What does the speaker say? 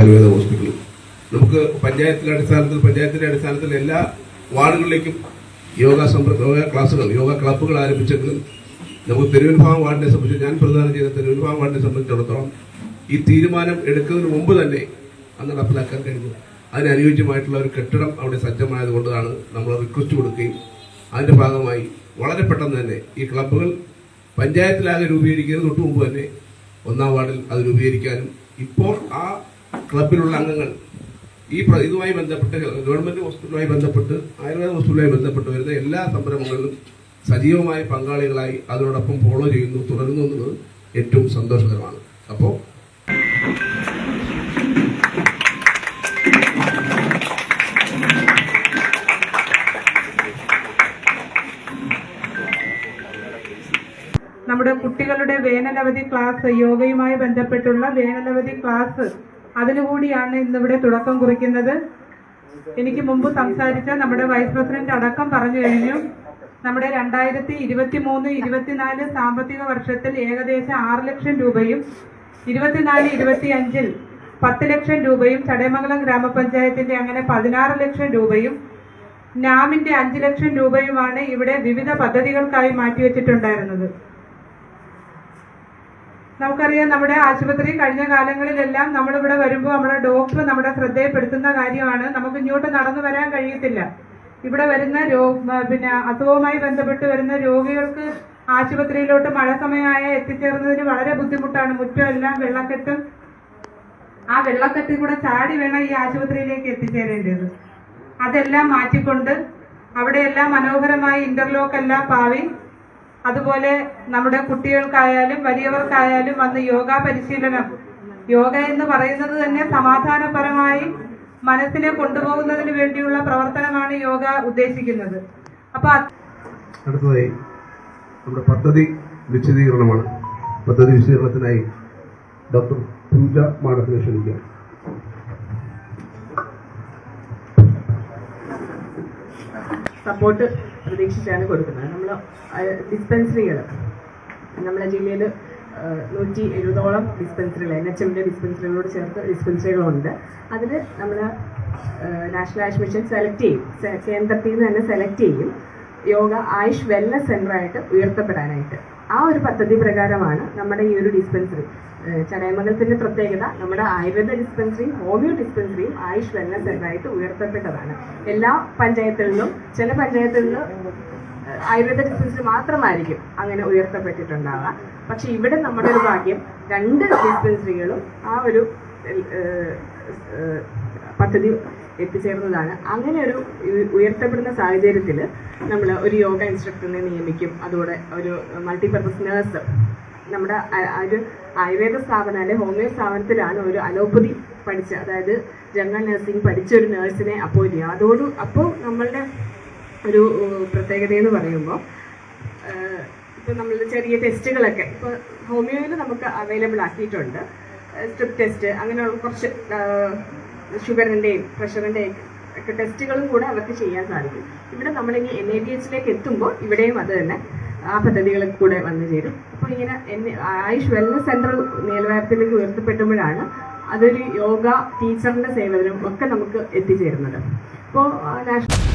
Ayurveda hospital നമുക്ക് പഞ്ചായത്തിന്റെ അടിസ്ഥാനത്തിൽ പഞ്ചായത്തിന്റെ അടിസ്ഥാനത്തിൽ എല്ലാ വാർഡുകളിലേക്കും യോഗ സമ്പ്രദ യോഗ ക്ലാസുകൾ യോഗ ക്ലബ്ബുകൾ ആരംഭിച്ചെങ്കിലും നമുക്ക് തിരുവനന്തപുരം വാർഡിനെ സംബന്ധിച്ച് ഞാൻ പ്രധാനം ചെയ്ത തിരുവനന്തപുരം വാർഡിനെ സംബന്ധിച്ചിടത്തോളം ഈ തീരുമാനം എടുക്കുന്നതിന് മുമ്പ് തന്നെ അത് നടപ്പിലാക്കാൻ കഴിഞ്ഞു. അതിന് അനുയോജ്യമായിട്ടുള്ള ഒരു കെട്ടിടം അവിടെ സജ്ജമായതുകൊണ്ടാണ് നമ്മൾ റിക്വസ്റ്റ് കൊടുക്കുകയും അതിന്റെ ഭാഗമായി വളരെ പെട്ടെന്ന് തന്നെ ഈ ക്ലബ്ബുകൾ പഞ്ചായത്തിലാകെ രൂപീകരിക്കുന്നതിന് തൊട്ട് മുമ്പ് തന്നെ ഒന്നാം വാർഡിൽ അത് രൂപീകരിക്കാനും ഇപ്പോൾ ആ ക്ലബിലുള്ള അംഗങ്ങൾ. ഈ ഇതുമായി ബന്ധപ്പെട്ട് ഗവൺമെന്റ് ഹോസ്പിറ്റലുമായി ബന്ധപ്പെട്ട് ആയുർവേദ ഹോസ്പിറ്റലുമായി ബന്ധപ്പെട്ട് വരുന്ന എല്ലാ സംരംഭങ്ങളിലും സജീവമായ പങ്കാളികളായി അതിനോടൊപ്പം ഫോളോ ചെയ്യുന്നു തുടരുന്നു എന്നുള്ളത് ഏറ്റവും സന്തോഷകരമാണ്. അപ്പോൾ നമ്മുടെ കുട്ടികളുടെ വേനലവധി ക്ലാസ് യോഗയുമായി ബന്ധപ്പെട്ടുള്ള വേനലവധി ക്ലാസ് അതിനുകൂടിയാണ് ഇന്നിവിടെ തുടക്കം കുറിക്കുന്നത്. എനിക്ക് മുമ്പ് സംസാരിച്ച നമ്മുടെ വൈസ് പ്രസിഡന്റ് അടക്കം പറഞ്ഞു കഴിഞ്ഞു. നമ്മുടെ രണ്ടായിരത്തി ഇരുപത്തി മൂന്ന് ഇരുപത്തിനാല് സാമ്പത്തിക വർഷത്തിൽ ഏകദേശം ആറ് ലക്ഷം രൂപയും ഇരുപത്തിനാല് ഇരുപത്തി അഞ്ചിൽ പത്ത് ലക്ഷം രൂപയും ചടയമംഗലം ഗ്രാമപഞ്ചായത്തിന്റെ അങ്ങനെ പതിനാറ് ലക്ഷം രൂപയും നാമിന്റെ അഞ്ച് ലക്ഷം രൂപയുമാണ് ഇവിടെ വിവിധ പദ്ധതികൾക്കായി മാറ്റിവെച്ചിട്ടുണ്ടായിരുന്നത്. നമുക്കറിയാം നമ്മുടെ ആശുപത്രി കഴിഞ്ഞ കാലങ്ങളിലെല്ലാം നമ്മളിവിടെ വരുമ്പോൾ നമ്മുടെ ഡോക്ടർ നമ്മുടെ ശ്രദ്ധയിൽപ്പെടുത്തുന്ന കാര്യമാണ്. നമുക്ക് ഇങ്ങോട്ട് നടന്നു വരാൻ കഴിയത്തില്ല. ഇവിടെ വരുന്ന രോ പിന്നെ അസുഖവുമായി ബന്ധപ്പെട്ട് വരുന്ന രോഗികൾക്ക് ആശുപത്രിയിലോട്ട് മഴ സമയമായ എത്തിച്ചേർന്നതിന് വളരെ ബുദ്ധിമുട്ടാണ്. മുറ്റമെല്ലാം വെള്ളക്കെട്ടും. ആ വെള്ളക്കെട്ടിൽ കൂടെ ചാടി വേണം ഈ ആശുപത്രിയിലേക്ക് എത്തിച്ചേരേണ്ടത്. അതെല്ലാം മാറ്റിക്കൊണ്ട് അവിടെയെല്ലാം മനോഹരമായി ഇന്റർലോക്ക് എല്ലാം പാവി. അതുപോലെ നമ്മുടെ കുട്ടികൾക്കായാലും വലിയവർക്കായാലും വന്ന് യോഗ പരിശീലനം. യോഗ എന്ന് പറയുന്നത് തന്നെ സമാധാനപരമായി മനസ്സിനെ കൊണ്ടുപോകുന്നതിന് വേണ്ടിയുള്ള പ്രവർത്തനമാണ് യോഗ ഉദ്ദേശിക്കുന്നത്. അപ്പൊ അടുത്തതായി നമ്മുടെ പദ്ധതി വിശദീകരണമാണ്. പദ്ധതി വിശദീകരണത്തിനായി ഡോക്ടർ പൂജ മാഡത്തിനെ ക്ഷണിക്കുക സപ്പോർട്ട് പ്രതീക്ഷിച്ചാണ് കൊടുക്കുന്നത്. നമ്മൾ ഡിസ്പെൻസറികൾ നമ്മുടെ ജില്ലയിൽ നൂറ്റി എഴുപതോളം ഡിസ്പെൻസറികൾ എൻ എച്ച് എമ്മിന്റെ ഡിസ്പെൻസറികളോട് ചേർത്ത് ഡിസ്പെൻസറികളുണ്ട് അതിൽ നമ്മൾ നാഷണൽ ആയുഷ് മിഷൻ സെലക്ട് ചെയ്യും. കേന്ദ്രത്തിൽ നിന്ന് തന്നെ സെലക്ട് ചെയ്യും. യോഗ ആയുഷ് വെൽനസ് സെന്ററായിട്ട് ഉയർത്തപ്പെടാനായിട്ട്. ആ ഒരു പദ്ധതി പ്രകാരമാണ് നമ്മുടെ ഈ ഒരു ഡിസ്പെൻസറി ചടയമംഗലത്തിന്റെ പ്രത്യേകത നമ്മുടെ ആയുർവേദ ഡിസ്പെൻസറിയും ഹോമിയോ ഡിസ്പെൻസറിയും ആയുഷ് വെൽനസ് ആയിട്ട് ഉയർത്തപ്പെട്ടതാണ്. എല്ലാ പഞ്ചായത്തുകളിലും ചില പഞ്ചായത്തുകളിലും ആയുർവേദ ഡിസ്പെൻസറി മാത്രമായിരിക്കും അങ്ങനെ ഉയർത്തപ്പെട്ടിട്ടുണ്ടാവുക. പക്ഷെ ഇവിടെ നമ്മുടെ ഒരു ഭാഗ്യം രണ്ട് ഡിസ്പെൻസറികളും ആ ഒരു പദ്ധതി എത്തിച്ചേർന്നതാണ്. അങ്ങനെ ഒരു ഉയർത്തപ്പെടുന്ന സാഹചര്യത്തിൽ നമ്മൾ ഒരു യോഗ ഇൻസ്ട്രക്ടറിനെ നിയമിക്കും. അതോടെ ഒരു മൾട്ടിപർപ്പസ് നേഴ്സ് നമ്മുടെ ഒരു ആയുർവേദ സ്ഥാപനം അല്ലെ ഹോമിയോ സ്ഥാപനത്തിലാണ് ഒരു അലോപ്പതി പഠിച്ച അതായത് ജനറൽ നഴ്സിംഗ് പഠിച്ച ഒരു നേഴ്സിനെ അപ്പോയിന്റ് ചെയ്യുക അതോട് അപ്പോൾ നമ്മളുടെ ഒരു പ്രത്യേകത എന്ന് പറയുമ്പോൾ ഇപ്പോൾ നമ്മൾ ചെറിയ ടെസ്റ്റുകളൊക്കെ ഇപ്പോൾ ഹോമിയോയിൽ നമുക്ക് അവൈലബിൾ ആക്കിയിട്ടുണ്ട്. സ്ട്രിപ്പ് ടെസ്റ്റ് അങ്ങനെയുള്ള കുറച്ച് ഷുഗറിന്റെയും പ്രഷറിന്റെയും ഒക്കെ ടെസ്റ്റുകളും കൂടെ അവർക്ക് ചെയ്യാൻ സാധിക്കും. ഇവിടെ നമ്മളിനി എൻ എ ബി എച്ചിലേക്ക് എത്തുമ്പോൾ ഇവിടെയും അത് തന്നെ ആ പദ്ധതികളിൽ കൂടെ വന്നു ചേരും. അപ്പോൾ ഇങ്ങനെ എന്നെ ആയുഷ് വെൽനസ് സെന്റർ നിലവാരത്തിലേക്ക് ഉയർത്തപ്പെട്ടുമ്പോഴാണ് അതൊരു യോഗ ടീച്ചറിന്റെ സേവനവും ഒക്കെ നമുക്ക് എത്തിച്ചേരുന്നത്. അപ്പോൾ നാഷണൽ